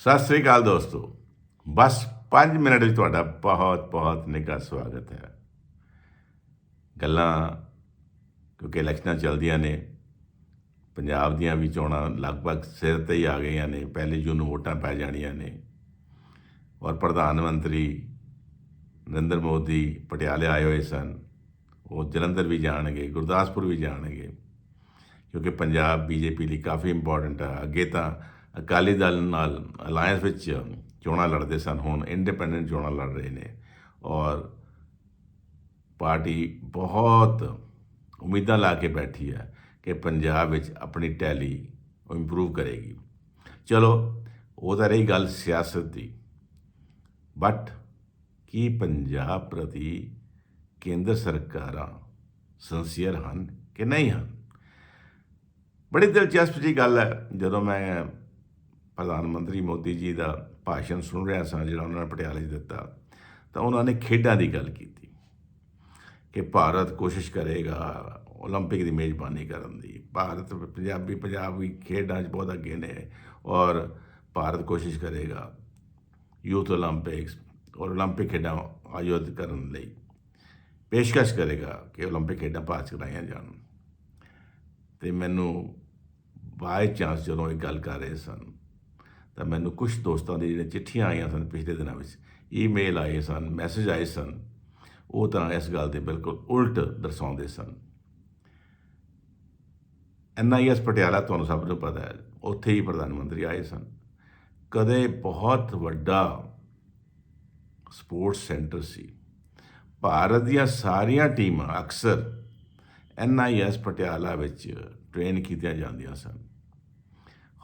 ਸਤਿ ਸ੍ਰੀ ਅਕਾਲ ਦੋਸਤੋ। ਬਸ 5 ਮਿੰਟ ਵਿੱਚ ਤੁਹਾਡਾ ਬਹੁਤ ਬਹੁਤ ਨਿੱਘਾ ਸਵਾਗਤ ਹੈ। ਗੱਲਾਂ ਕਿਉਂਕਿ ਇਲੈਕਸ਼ਨਾਂ ਚੱਲਦੀਆਂ ਨੇ, ਪੰਜਾਬ ਦੀਆਂ ਵੀ ਚੋਣਾਂ ਲਗਭਗ ਸਿਰ ਤੇ ਹੀ ਆ ਗਈਆਂ ਨੇ, ਪਹਿਲੀ ਜੂਨ ਨੂੰ ਵੋਟਾਂ ਪੈ ਜਾਣੀਆਂ ਨੇ। ਔਰ ਪ੍ਰਧਾਨ ਮੰਤਰੀ ਨਰਿੰਦਰ ਮੋਦੀ ਪਟਿਆਲੇ ਆਏ ਹੋਏ ਸਨ। ਉਹ ਜਲੰਧਰ ਵੀ ਜਾਣਗੇ, ਗੁਰਦਾਸਪੁਰ ਵੀ ਜਾਣਗੇ। ਕਿਉਂਕਿ ਪੰਜਾਬ ਬੀਜੇਪੀ ਲਈ ਕਾਫੀ ਇੰਪੋਰਟੈਂਟ ਹੈ ਅੱਗੇ ਤਾਂ ਅਕਾਲੀ ਦਲ ਨਾਲ ਅਲਾਈਅੰਸ ਵਿੱਚ ਚੋਣਾਂ ਲੜਦੇ ਸਨ, ਹੁਣ ਇੰਡੀਪੈਂਡੈਂਟ ਚੋਣਾਂ ਲੜ ਰਹੇ ਨੇ ਔਰ ਪਾਰਟੀ ਬਹੁਤ ਉਮੀਦਾਂ ਲਾ ਕੇ ਬੈਠੀ ਹੈ ਕਿ ਪੰਜਾਬ ਵਿੱਚ ਆਪਣੀ ਟੈਲੀ ਇੰਪਰੂਵ ਕਰੇਗੀ। ਚਲੋ, ਉਹ ਤਾਂ ਰਹੀ ਗੱਲ ਸਿਆਸਤ ਦੀ। ਬਟ ਕੀ ਪੰਜਾਬ ਪ੍ਰਤੀ ਕੇਂਦਰ ਸਰਕਾਰਾਂ ਸੰਸੀਅਰ ਹਨ ਕਿ ਨਹੀਂ ਹਨ? ਬੜੀ ਦਿਲਚਸਪ ਜੀ ਗੱਲ ਹੈ। ਜਦੋਂ ਮੈਂ ਪ੍ਰਧਾਨ ਮੰਤਰੀ ਮੋਦੀ ਜੀ ਦਾ ਭਾਸ਼ਣ ਸੁਣ ਰਿਹਾ ਸਾਂ, ਜਿਹੜਾ ਉਹਨਾਂ ਨੇ ਪਟਿਆਲੇ 'ਚ ਦਿੱਤਾ, ਤਾਂ ਉਹਨਾਂ ਨੇ ਖੇਡਾਂ ਦੀ ਗੱਲ ਕੀਤੀ ਕਿ ਭਾਰਤ ਕੋਸ਼ਿਸ਼ ਕਰੇਗਾ 올림픽 ਦੀ ਮੇਜ਼ਬਾਨੀ ਕਰਨ ਦੀ। ਭਾਰਤ ਪੰਜਾਬੀ, ਪੰਜਾਬ ਵੀ ਖੇਡਾਂ 'ਚ ਬਹੁਤ ਅੱਗੇ ਨੇ ਔਰ ਭਾਰਤ ਕੋਸ਼ਿਸ਼ ਕਰੇਗਾ ਯੂਥ 올림픽ਸ ਔਰ 올림픽 ਖੇਡਾਂ ਆਯੋਜਿਤ ਕਰਨ ਲਈ ਪੇਸ਼ਕਸ਼ ਕਰੇਗਾ ਕਿ 올림픽 ਖੇਡਾਂ ਭਾਰਤ ਕਰਾਈਆਂ ਜਾਣ। ਤੇ ਮੈਨੂੰ ਬਾਈ ਚਾਂਸ ਜਦੋਂ ਇਹ ਗੱਲ ਕਰ ਰਹੇ ਸਨ ਤਾਂ ਮੈਨੂੰ ਕੁਝ ਦੋਸਤਾਂ ਦੀ ਜਿਹੜੇ ਚਿੱਠੀਆਂ ਆਈਆਂ ਸਨ ਪਿਛਲੇ ਦਿਨਾਂ ਵਿੱਚ ਈਮੇਲ ਆਏ ਸਨ ਮੈਸੇਜ ਆਏ ਸਨ, ਉਹ ਤਾਂ ਇਸ ਗੱਲ ਦੇ ਬਿਲਕੁਲ ਉਲਟ ਦਰਸਾਉਂਦੇ ਸਨ। ਐਨਆਈਐਸ ਪਟਿਆਲਾ ਤੁਹਾਨੂੰ ਸਭ ਨੂੰ ਪਤਾ ਹੈ, ਉੱਥੇ ਹੀ ਪ੍ਰਧਾਨ ਮੰਤਰੀ ਆਏ ਸਨ। ਕਦੇ ਬਹੁਤ ਵੱਡਾ ਸਪੋਰਟਸ ਸੈਂਟਰ ਸੀ। ਭਾਰਤ ਦੀਆਂ ਸਾਰੀਆਂ ਟੀਮਾਂ ਅਕਸਰ ਐਨਆਈਐਸ ਪਟਿਆਲਾ ਵਿੱਚ ਟ੍ਰੇਨ ਕੀਤੀਆਂ ਜਾਂਦੀਆਂ ਸਨ।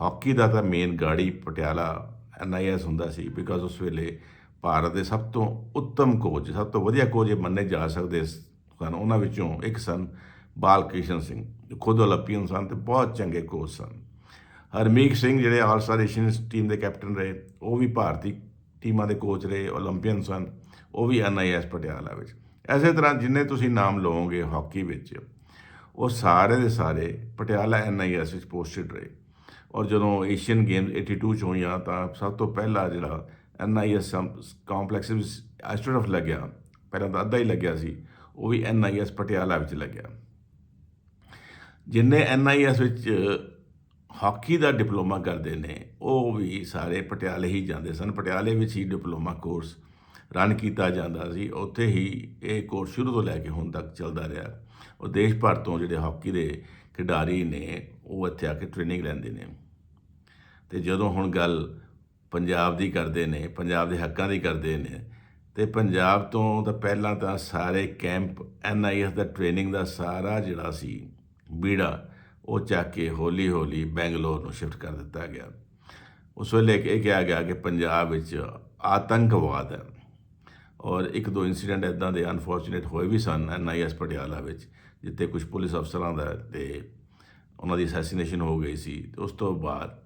ਹਾਕੀ ਦਾ ਤਾਂ ਮੇਨ ਗਾੜੀ ਪਟਿਆਲਾ ਐਨਆਈਐਸ ਹੁੰਦਾ ਸੀ ਬਿਕਾਜ਼ ਉਸ ਵੇਲੇ ਭਾਰਤ ਦੇ ਸਭ ਤੋਂ ਉੱਤਮ ਕੋਚ ਸਭ ਤੋਂ ਵਧੀਆ ਕੋਚ ਮੰਨੇ ਜਾ ਸਕਦੇ ਸਨ। ਉਹਨਾਂ ਵਿੱਚੋਂ ਇੱਕ ਸਨ ਬਾਲਕ੍ਰਿਸ਼ਨ ਸਿੰਘ ਖੁਦ ਓਲੰਪੀਅਨ ਸਨ ਤੇ ਬਹੁਤ ਚੰਗੇ ਕੋਚ ਸਨ। ਹਰਮੀਕ ਸਿੰਘ ਜਿਹੜੇ ਆਲ ਸਟਾਰ ਏਸ਼ੀਅਨ ਟੀਮ ਦੇ ਕੈਪਟਨ ਰਹੇ, ਉਹ ਵੀ ਭਾਰਤੀ ਟੀਮਾਂ ਦੇ ਕੋਚ ਰਹੇ ਓਲੰਪੀਅਨ ਸਨ, ਉਹ ਵੀ ਐਨਆਈਐਸ ਪਟਿਆਲਾ ਵਿੱਚ। ਐਸੇ ਤਰ੍ਹਾਂ ਜਿੰਨੇ ਤੁਸੀਂ ਨਾਮ ਲਵੋਗੇ ਹਾਕੀ ਵਿੱਚ, ਉਹ ਸਾਰੇ ਦੇ ਸਾਰੇ ਪਟਿਆਲਾ ਐਨਆਈਐਸ ਵਿੱਚ ਪੋਸਟਡ ਰਹੇ। ਔਰ ਜਦੋਂ ਏਸ਼ੀਅਨ ਗੇਮ 82 ਚ ਹੋਈਆਂ ਤਾਂ ਸਭ ਤੋਂ ਪਹਿਲਾ ਜਿਹੜਾ ਐਨਆਈਐਸ ਕੰਪਲੈਕਸ ਵਿੱਚ ਐਸਟ੍ਰੋਨਫ ਲੱਗਿਆ, ਪਹਿਲਾਂ ਤਾਂ ਅੱਧਾ ਹੀ ਲੱਗਿਆ ਸੀ, ਉਹ ਵੀ ਐਨਆਈਐਸ ਪਟਿਆਲਾ ਵਿੱਚ ਲੱਗਿਆ। ਜਿੰਨੇ ਐਨਆਈਐਸ ਵਿੱਚ ਹਾਕੀ ਦਾ ਡਿਪਲੋਮਾ ਕਰਦੇ ਨੇ, ਉਹ ਵੀ ਸਾਰੇ ਪਟਿਆਲੇ ਹੀ ਜਾਂਦੇ ਸਨ। ਪਟਿਆਲੇ ਵਿੱਚ ਹੀ ਡਿਪਲੋਮਾ ਕੋਰਸ ਰਨ ਕੀਤਾ ਜਾਂਦਾ ਸੀ। ਉੱਥੇ ਹੀ ਇਹ ਕੋਰਸ ਸ਼ੁਰੂ ਤੋਂ ਲੈ ਕੇ ਹੁਣ ਤੱਕ ਚੱਲਦਾ ਰਿਹਾ। ਉਹ ਦੇਸ਼ ਭਰ ਤੋਂ ਜਿਹੜੇ ਹਾਕੀ ਦੇ ਖਿਡਾਰੀ ਨੇ, ਉਹ ਇੱਥੇ ਆ ਕੇ ਟ੍ਰੇਨਿੰਗ ਲੈਂਦੇ ਨੇ। ਤੇ ਜਦੋਂ ਹੁਣ ਗੱਲ ਪੰਜਾਬ ਦੀ ਕਰਦੇ ਨੇ, ਪੰਜਾਬ ਦੇ ਹੱਕਾਂ ਦੀ ਕਰਦੇ ਨੇ, ਤੇ ਪੰਜਾਬ ਤੋਂ ਤਾਂ ਪਹਿਲਾਂ ਤਾਂ ਸਾਰੇ ਕੈਂਪ ਐਨਆਈਐਸ ਦਾ ਟ੍ਰੇਨਿੰਗ ਦਾ ਸਾਰਾ ਜਿਹੜਾ ਸੀ, ਬੀੜਾ, ਉਹ ਚੱਕ ਕੇ ਹੌਲੀ ਹੌਲੀ ਬੈਂਗਲੌਰ ਨੂੰ ਸ਼ਿਫਟ ਕਰ ਦਿੱਤਾ ਗਿਆ। ਉਸ ਵੇਲੇ ਇਹ ਕਿਹਾ ਗਿਆ ਕਿ ਪੰਜਾਬ ਵਿੱਚ ਆਤੰਕਵਾਦ ਹੈ ਔਰ ਇੱਕ ਦੋ ਇਨਸੀਡੈਂਟ ਇਦਾਂ ਦੇ ਅਨਫੋਰਚੂਨੇਟ ਹੋਏ ਵੀ ਸਨ ਐਨਆਈਐਸ ਪਟਿਆਲਾ ਵਿੱਚ, ਜਿੱਥੇ ਕੁਝ ਪੁਲਿਸ ਅਫਸਰਾਂ ਦਾ ਤੇ ਉਹਨਾਂ ਦੀ ਅਸੈਸੀਨੇਸ਼ਨ ਹੋ ਗਈ ਸੀ। ਤੇ ਉਸ ਤੋਂ ਬਾਅਦ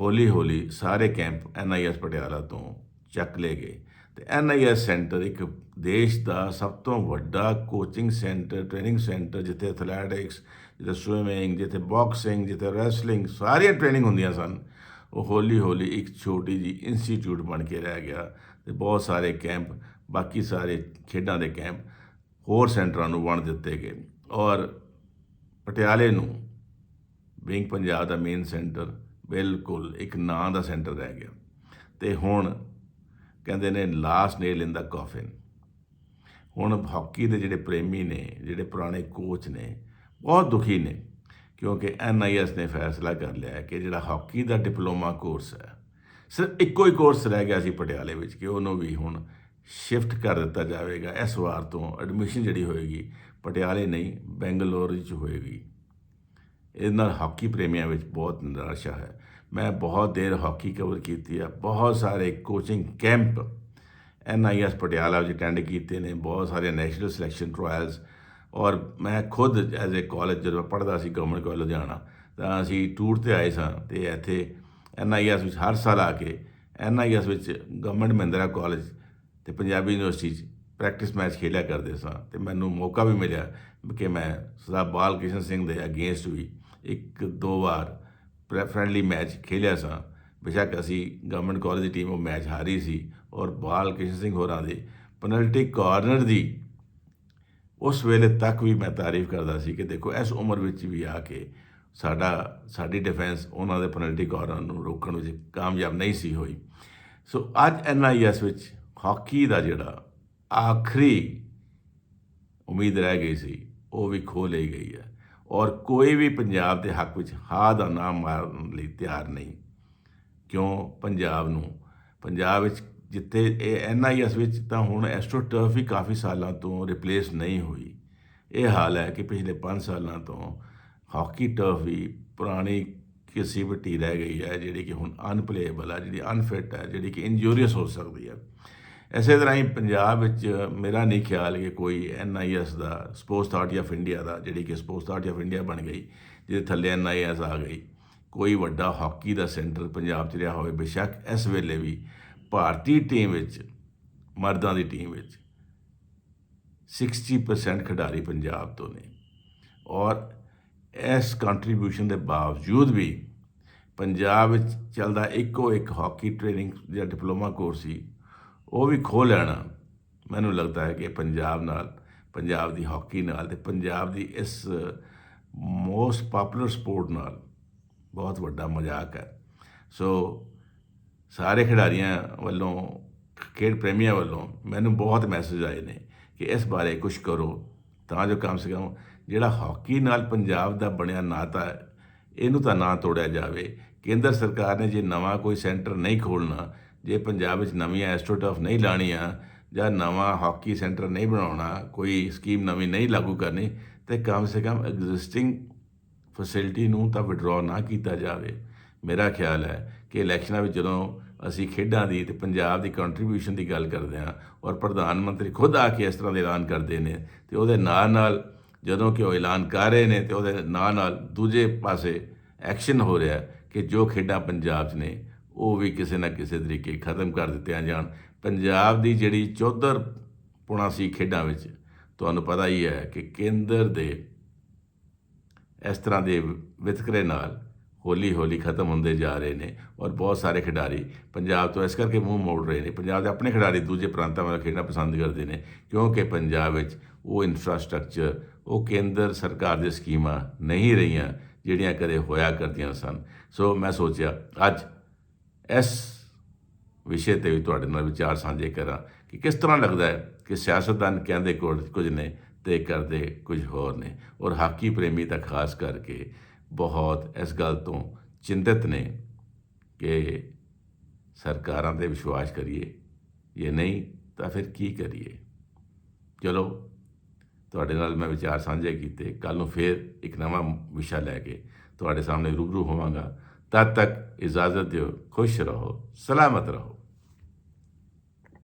ਹੌਲੀ ਹੌਲੀ ਸਾਰੇ ਕੈਂਪ ਐਨਆਈਐਸ ਪਟਿਆਲਾ ਤੋਂ ਚੱਕ ਲਏ ਗਏ ਤੇ ਐਨਆਈਐਸ ਸੈਂਟਰ ਇੱਕ ਦੇਸ਼ ਦਾ ਸਭ ਤੋਂ ਵੱਡਾ ਕੋਚਿੰਗ ਸੈਂਟਰ, ਟ੍ਰੇਨਿੰਗ ਸੈਂਟਰ, ਜਿੱਥੇ ਐਥਲੈਟਿਕਸ, ਜਿੱਥੇ ਸਵਿਮਿੰਗ, ਜਿੱਥੇ ਬਾਕਸਿੰਗ, ਜਿੱਥੇ ਰੈਸਲਿੰਗ ਸਾਰੀਆਂ ਟ੍ਰੇਨਿੰਗ ਹੁੰਦੀਆਂ ਸਨ। ਉਹ ਹੌਲੀ ਹੌਲੀ ਇੱਕ ਛੋਟੀ ਜੀ ਇੰਸਟੀਚਿਊਟ ਬਣ ਕੇ ਰਹਿ ਗਿਆ ਤੇ ਬਹੁਤ ਸਾਰੇ ਕੈਂਪ, ਬਾਕੀ ਸਾਰੇ ਖੇਡਾਂ ਦੇ ਕੈਂਪ ਹੋਰ ਸੈਂਟਰਾਂ ਨੂੰ ਵੰਡ ਦਿੱਤੇ ਗਏ ਔਰ ਪਟਿਆਲੇ ਨੂੰ ਬੀਇੰਗ ਪੰਜਾਬ ਦਾ ਮੇਨ ਸੈਂਟਰ ਬਿਲਕੁਲ ਇੱਕ ਨਾਂ ਦਾ ਸੈਂਟਰ ਰਹਿ ਗਿਆ। ਤੇ ਹੁਣ ਕਹਿੰਦੇ ਨੇ ਲਾਸਟ ਨੇਲ ਇਨ ਦਾ ਕਾਫਿਨ ਹੁਣ ਹਾਕੀ ਦੇ ਜਿਹੜੇ ਪ੍ਰੇਮੀ ਨੇ, ਜਿਹੜੇ ਪੁਰਾਣੇ ਕੋਚ ਨੇ, ਬਹੁਤ ਦੁਖੀ ਨੇ, ਕਿਉਂਕਿ ਐਨਆਈਐਸ ਨੇ ਫੈਸਲਾ ਕਰ ਲਿਆ ਕਿ ਜਿਹੜਾ ਹਾਕੀ ਦਾ ਡਿਪਲੋਮਾ ਕੋਰਸ ਹੈ, ਸਿਰਫ ਇੱਕੋ ਹੀ ਕੋਰਸ ਰਹਿ ਗਿਆ ਸੀ ਪਟਿਆਲੇ ਵਿੱਚ ਕਿ ਉਹਨੂੰ ਵੀ ਹੁਣ ਸ਼ਿਫਟ ਕਰ ਦਿੱਤਾ ਜਾਵੇਗਾ। ਇਸ ਵਾਰ ਤੋਂ ਐਡਮਿਸ਼ਨ ਜਿਹੜੀ ਹੋਏਗੀ, ਪਟਿਆਲੇ ਨਹੀਂ, ਬੈਂਗਲੌਰ ਵਿੱਚ ਹੋਏਗੀ। ਇਹਦੇ ਨਾਲ ਹਾਕੀ ਪ੍ਰੇਮੀਆਂ ਵਿੱਚ ਬਹੁਤ ਨਿਰਾਸ਼ਾ ਹੈ। ਮੈਂ ਬਹੁਤ ਦੇਰ ਹਾਕੀ ਕਵਰ ਕੀਤੀ ਹੈ ਬਹੁਤ ਸਾਰੇ ਕੋਚਿੰਗ ਕੈਂਪ ਐਨਆਈਐਸ ਪਟਿਆਲਾ ਵਿੱਚ ਅਟੈਂਡ ਕੀਤੇ ਨੇ। ਬਹੁਤ ਸਾਰੇ ਨੈਸ਼ਨਲ ਸਿਲੈਕਸ਼ਨ ਟ੍ਰਾਇਲਸ ਔਰ ਮੈਂ ਖੁਦ ਐਜ਼ ਅ ਕਾਲਜ ਜਦੋਂ ਪੜ੍ਹਦਾ ਸੀ ਗਵਰਨਮੈਂਟ ਕਾਲਜ ਲੁਧਿਆਣਾ, ਤਾਂ ਅਸੀਂ ਟੂਰ ਤੇ ਆਏ ਸਾਂ ਤੇ ਇੱਥੇ ਐਨਆਈਐਸ ਵਿੱਚ ਹਰ ਸਾਲ ਆ ਕੇ ਐਨਆਈਐਸ ਵਿੱਚ ਗਵਰਨਮੈਂਟ ਮਹਿੰਦਰਾ ਕਾਲਜ ਤੇ ਪੰਜਾਬੀ ਯੂਨੀਵਰਸਿਟੀ 'ਚ ਪ੍ਰੈਕਟਿਸ ਮੈਚ ਖੇਲਿਆ ਕਰਦੇ ਸਾਂ। ਤੇ ਮੈਨੂੰ ਮੌਕਾ ਵੀ ਮਿਲਿਆ ਕਿ ਮੈਂ ਸਰਦਾਰ ਬਾਲ ਕ੍ਰਿਸ਼ਨ ਸਿੰਘ ਦੇ ਅਗੇਂਸਟ ਵੀ ਇੱਕ ਦੋ ਵਾਰ ਫ੍ਰੈਂਡਲੀ ਮੈਚ ਖੇਲਿਆ ਸਾਂ। ਬੇਸ਼ੱਕ ਅਸੀਂ ਗਵਰਨਮੈਂਟ ਕਾਲਜ ਦੀ ਟੀਮ ਉਹ ਮੈਚ ਹਾਰੀ ਸੀ ਔਰ ਬਾਲ ਕਿਸ਼ਨ ਸਿੰਘ ਹੋਰਾਂ ਦੇ ਪੈਨਲਟੀ ਕਾਰਨਰ ਦੀ ਉਸ ਵੇਲੇ ਤੱਕ ਵੀ ਮੈਂ ਤਾਰੀਫ ਕਰਦਾ ਸੀ ਕਿ ਦੇਖੋ, ਇਸ ਉਮਰ ਵਿੱਚ ਵੀ ਆ ਕੇ ਸਾਡਾ, ਸਾਡੀ ਡਿਫੈਂਸ ਉਹਨਾਂ ਦੇ ਪੈਨਲਟੀ ਕਾਰਨਰ ਨੂੰ ਰੋਕਣ ਵਿੱਚ ਕਾਮਯਾਬ ਨਹੀਂ ਸੀ ਹੋਈ। ਸੋ ਅੱਜ ਐਨਆਈਐਸ ਵਿੱਚ ਹਾਕੀ ਦਾ ਜਿਹੜਾ ਆਖਰੀ ਉਮੀਦ ਰਹਿ ਗਈ ਸੀ, ਉਹ ਵੀ ਖੋ ਲਈ ਗਈ ਹੈ। ਔਰ ਕੋਈ ਵੀ ਪੰਜਾਬ ਦੇ ਹੱਕ ਵਿੱਚ ਹਾ ਦਾ ਨਾਮ ਮਾਰਨ ਲਈ ਤਿਆਰ ਨਹੀਂ। ਕਿਉਂ? ਪੰਜਾਬ ਨੂੰ। ਪੰਜਾਬ ਵਿੱਚ ਜਿੱਥੇ ਇਹ ਐਨਆਈਐਸ ਵਿੱਚ ਤਾਂ ਹੁਣ ਐਸਟ੍ਰੋਟਰਫ ਵੀ ਕਾਫੀ ਸਾਲਾਂ ਤੋਂ ਰਿਪਲੇਸ ਨਹੀਂ ਹੋਈ। ਇਹ ਹਾਲ ਹੈ ਕਿ ਪਿਛਲੇ 5 ਸਾਲਾਂ ਤੋਂ ਹਾਕੀ ਟਰਫ ਵੀ ਪੁਰਾਣੀ ਕਿਸੇ ਕਿਸਿਵਟੀ ਰਹਿ ਗਈ ਹੈ ਜਿਹੜੀ ਕਿ ਹੁਣ ਅਨਪਲੇਏਬਲ ਹੈ, ਜਿਹੜੀ ਅਨਫਿਟ ਹੈ, ਜਿਹੜੀ ਕਿ ਇੰਜੂਰੀਅਸ ਹੋ ਸਕਦੀ ਹੈ। ਇਸੇ ਤਰ੍ਹਾਂ ਹੀ ਪੰਜਾਬ ਵਿੱਚ ਮੇਰਾ ਨਹੀਂ ਖਿਆਲ ਕਿ ਕੋਈ ਐਨਆਈਐਸ ਦਾ ਸਪੋਰਟਸ ਅਥਾਰਟੀ ਆਫ ਇੰਡੀਆ ਦਾ, ਜਿਹੜੀ ਕਿ ਸਪੋਰਟਸ ਅਥਾਰਟੀ ਆਫ ਇੰਡੀਆ ਬਣ ਗਈ, ਜਿਹਦੇ ਥੱਲੇ ਐਨਆਈਐਸ ਆ ਗਈ, ਕੋਈ ਵੱਡਾ ਹਾਕੀ ਦਾ ਸੈਂਟਰ ਪੰਜਾਬ 'ਚ ਰਿਹਾ ਹੋਵੇ, ਬੇਸ਼ੱਕ ਇਸ ਵੇਲੇ ਵੀ ਭਾਰਤੀ ਟੀਮ ਵਿੱਚ, ਮਰਦਾਂ ਦੀ ਟੀਮ ਵਿੱਚ 60% ਖਿਡਾਰੀ ਪੰਜਾਬ ਤੋਂ ਨੇ। ਔਰ ਇਸ ਕੰਟਰੀਬਿਊਸ਼ਨ ਦੇ ਬਾਵਜੂਦ ਵੀ ਪੰਜਾਬ ਵਿੱਚ ਚੱਲਦਾ ਇੱਕੋ ਇੱਕ ਹਾਕੀ ਟ੍ਰੇਨਿੰਗ ਜਾਂ ਡਿਪਲੋਮਾ ਕੋਰਸ ਸੀ ਉਹ ਵੀ ਖੋਹ ਲੈਣਾ। ਮੈਨੂੰ ਲੱਗਦਾ ਹੈ ਕਿ ਪੰਜਾਬ ਨਾਲ, ਪੰਜਾਬ ਦੀ ਹਾਕੀ ਨਾਲ ਤੇ ਪੰਜਾਬ ਦੀ ਇਸ ਮੋਸਟ ਪਪੂਲਰ ਸਪੋਰਟ ਨਾਲ ਬਹੁਤ ਵੱਡਾ ਮਜ਼ਾਕ ਹੈ। ਸੋ ਸਾਰੇ ਖਿਡਾਰੀਆਂ ਵੱਲੋਂ, ਖੇਡ ਪ੍ਰੇਮੀਆਂ ਵੱਲੋਂ ਮੈਨੂੰ ਬਹੁਤ ਮੈਸੇਜ ਆਏ ਨੇ ਕਿ ਇਸ ਬਾਰੇ ਕੁਝ ਕਰੋ, ਤਾਂ ਜੋ ਕਮ ਸੇ ਕਮ ਜਿਹੜਾ ਹਾਕੀ ਨਾਲ ਪੰਜਾਬ ਦਾ ਬਣਿਆ ਨਾਤਾ ਹੈ, ਇਹਨੂੰ ਤਾਂ ਨਾ ਤੋੜਿਆ ਜਾਵੇ। ਕੇਂਦਰ ਸਰਕਾਰ ਨੇ ਜੇ ਨਵਾਂ ਕੋਈ ਸੈਂਟਰ ਨਹੀਂ ਖੋਲਣਾ ਜੇ ਪੰਜਾਬ ਵਿੱਚ ਨਵੀਆਂ ਐਸਟ੍ਰੋਟਰਫ ਨਹੀਂ ਲਾਣੀਆਂ ਜਾਂ ਨਵਾਂ ਹਾਕੀ ਸੈਂਟਰ ਨਹੀਂ ਬਣਾਉਣਾ, ਕੋਈ ਸਕੀਮ ਨਵੀਂ ਨਹੀਂ ਲਾਗੂ ਕਰਨੀ, ਤੇ ਕਮ ਸੇ ਕਮ ਐਗਜ਼ਿਸਟਿੰਗ ਫੈਸਿਲਿਟੀ ਨੂੰ ਤਾਂ ਵਿਡਰਾਅ ਨਾ ਕੀਤਾ ਜਾਵੇ। ਮੇਰਾ ਖਿਆਲ ਹੈ ਕਿ ਇਲੈਕਸ਼ਨਾਂ ਵਿੱਚ ਜਦੋਂ ਅਸੀਂ ਖੇਡਾਂ ਦੀ ਤੇ ਪੰਜਾਬ ਦੀ ਕੰਟਰੀਬਿਊਸ਼ਨ ਦੀ ਗੱਲ ਕਰਦੇ ਹਾਂ ਔਰ ਪ੍ਰਧਾਨ ਮੰਤਰੀ ਖੁਦ ਆ ਕੇ ਇਸ ਤਰ੍ਹਾਂ ਦੇ ਐਲਾਨ ਕਰਦੇ ਨੇ, ਤੇ ਉਹਦੇ ਨਾਲ ਨਾਲ ਜਦੋਂ ਕਿ ਉਹ ਐਲਾਨ ਕਰ ਰਹੇ ਨੇ ਤੇ ਉਹਦੇ ਨਾਲ ਨਾਲ ਦੂਜੇ ਪਾਸੇ ਐਕਸ਼ਨ ਹੋ ਰਿਹਾ ਕਿ ਜੋ ਖੇਡਾਂ ਪੰਜਾਬ 'ਚ ਨੇ ਉਹ ਵੀ ਕਿਸੇ ਨਾ ਕਿਸੇ ਤਰੀਕੇ ਖਤਮ ਕਰ ਦਿੱਤੀਆਂ ਜਾਣ। ਪੰਜਾਬ ਦੀ ਜਿਹੜੀ ਚੌਧਰ ਪੁਣਾ ਸੀ ਖੇਡਾਂ ਵਿੱਚ, ਤੁਹਾਨੂੰ ਪਤਾ ਹੀ ਹੈ ਕਿ ਕੇਂਦਰ ਦੇ ਇਸ ਤਰ੍ਹਾਂ ਦੇ ਵਿਤਕਰੇ ਨਾਲ ਹੌਲੀ ਹੌਲੀ ਖਤਮ ਹੁੰਦੇ ਜਾ ਰਹੇ ਨੇ ਔਰ ਬਹੁਤ ਸਾਰੇ ਖਿਡਾਰੀ ਪੰਜਾਬ ਤੋਂ ਇਸ ਕਰਕੇ ਮੂੰਹ ਮੋੜ ਰਹੇ ਨੇ। ਪੰਜਾਬ ਦੇ ਆਪਣੇ ਖਿਡਾਰੀ ਦੂਜੇ ਪ੍ਰਾਂਤਾਂ ਵੱਲ ਖੇਡਣਾ ਪਸੰਦ ਕਰਦੇ ਨੇ ਕਿਉਂਕਿ ਪੰਜਾਬ ਵਿੱਚ ਉਹ ਇਨਫਰਾਸਟ੍ਰਕਚਰ ਉਹ ਕੇਂਦਰ ਸਰਕਾਰ ਦੀ ਸਕੀਮਾਂ ਨਹੀਂ ਰਹੀਆਂ ਜਿਹੜੀਆਂ ਕਦੇ ਹੋਇਆ ਕਰਦੀਆਂ ਸਨ। ਸੋ ਮੈਂ ਸੋਚਿਆ, ਅੱਜ ਇਸ ਵਿਸ਼ੇ ਤੇ ਵੀ ਤੁਹਾਡੇ ਨਾਲ ਵਿਚਾਰ ਸਾਂਝੇ ਕਰਾਂ ਕਿ ਕਿਸ ਤਰ੍ਹਾਂ ਲੱਗਦਾ ਹੈ ਕਿ ਸਿਆਸਤਦਾਨ ਕਹਿੰਦੇ ਕੁਝ ਨੇ ਤੇ ਕਰਦੇ ਕੁਝ ਹੋਰ ਨੇ। ਔਰ ਹਾਕੀ ਪ੍ਰੇਮੀ ਤਾਂ ਖਾਸ ਕਰਕੇ ਬਹੁਤ ਇਸ ਗੱਲ ਤੋਂ ਚਿੰਤਿਤ ਨੇ ਕਿ ਸਰਕਾਰਾਂ ਤੇ ਵਿਸ਼ਵਾਸ ਕਰੀਏ ਇਹ ਨਹੀਂ, ਤਾਂ ਫਿਰ ਕੀ ਕਰੀਏ? ਚਲੋ, ਤੁਹਾਡੇ ਨਾਲ ਮੈਂ ਵਿਚਾਰ ਸਾਂਝੇ ਕੀਤੇ। ਕੱਲ ਨੂੰ ਫੇਰ ਇੱਕ ਨਵਾਂ ਵਿਸ਼ਾ ਲੈ ਕੇ ਤੁਹਾਡੇ ਸਾਹਮਣੇ ਰੂਬਰੂ ਹੋਵਾਂਗਾ। ਤਦ ਤੱਕ ਇਜਾਜ਼ਤ ਦਿਓ ਖੁਸ਼ ਰਹੋ ਸਲਾਮਤ ਰਹੋ।